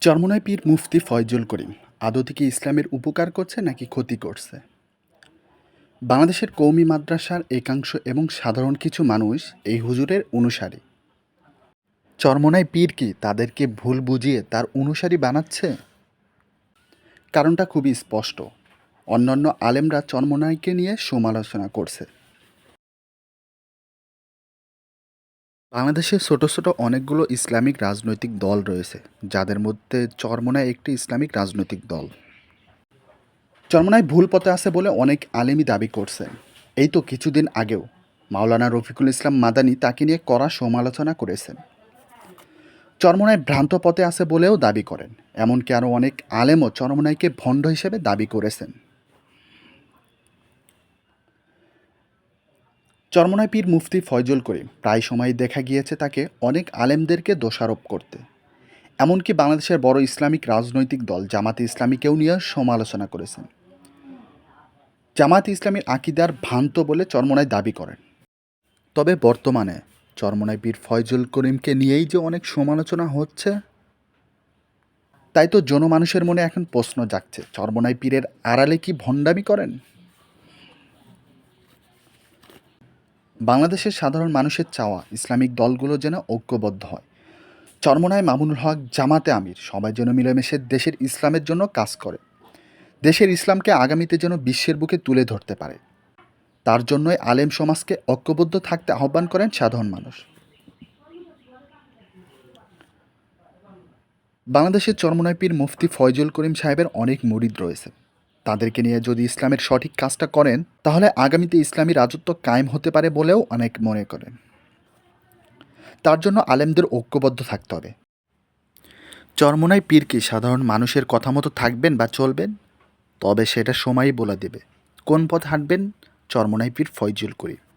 চরমনায় পীর মুফতি ফয়জুল করিম আদৌ কি ইসলামের উপকার করছে নাকি ক্ষতি করছে? বাংলাদেশের কৌমি মাদ্রাসার একাংশ এবং সাধারণ কিছু মানুষ এই হুজুরের অনুসারী। চরমনায় পীর কি তাদেরকে ভুল বুঝিয়ে তার অনুসারী বানাচ্ছে? কারণটা খুবই স্পষ্ট। অন্যান্য আলেমরা চরমনাইকে নিয়ে সমালোচনা করছে। বাংলাদেশে ছোট ছোট অনেকগুলো ইসলামিক রাজনৈতিক দল রয়েছে, যাদের মধ্যে চরমনায় একটি ইসলামিক রাজনৈতিক দল। চরমনায় ভুল পথে আছে বলে অনেক আলেমই দাবি করছেন। এই তো কিছুদিন আগেও মাওলানা রফিকুল ইসলাম মাদানি তাকে নিয়ে কড়া সমালোচনা করেছেন। চরমনায় ভ্রান্ত পথে আছে বলেও দাবি করেন। এমনকি আরও অনেক আলেমও চরমনাইকে ভণ্ড হিসেবে দাবি করেছেন। চরমনায় পীর মুফতি ফয়জুল করিম প্রায় সময় দেখা গিয়েছে তাকে অনেক আলেমদেরকে দোষারোপ করতে। এমনকি বাংলাদেশের বড় ইসলামিক রাজনৈতিক দল জামাতে ইসলামীকেও নিয়ে সমালোচনা করেছেন। জামাতে ইসলামীর আকিদার ভ্রান্ত বলে চরমনায় দাবি করেন। তবে বর্তমানে চরমনায় পীর ফয়জুল করিমকে নিয়েই যে অনেক সমালোচনা হচ্ছে, তাই তো জনমানুষের মনে এখন প্রশ্ন জাগছে চরমনায় পীরের আড়ালে কি ভণ্ডামি করেন? বাংলাদেশের সাধারণ মানুষের চাওয়া ইসলামিক দলগুলো যেন ঐক্যবদ্ধ হয়। চরমনায় মামুনুল হক, জামাতে আমির, সবাই যেন মিলেমিশে দেশের ইসলামের জন্য কাজ করে। দেশের ইসলামকে আগামীতে যেন বিশ্বের বুকে তুলে ধরতে পারে। তার জন্যই আলেম সমাজকে ঐক্যবদ্ধ থাকতে আহ্বান করেন সাধারণ মানুষ। বাংলাদেশের চরমনায় পীর মুফতি ফয়জুল করিম সাহেবের অনেক মুরিদ রয়েছে। তাদেরকে নিয়ে যদি ইসলামের সঠিক কাজটা করেন, তাহলে আগামীতে ইসলামী রাজত্ব কায়েম হতে পারে বলেও অনেক মনে করেন। তার জন্য আলেমদের ঐক্যবদ্ধ থাকতে হবে। চরমনায় পীর কি সাধারণ মানুষের কথা মতো থাকবেন বা চলবেন? তবে সেটা সময়ই বলে দেবে। কোন পথ হাঁটবেন? চরমনায় পীর ফয়জুল করিম।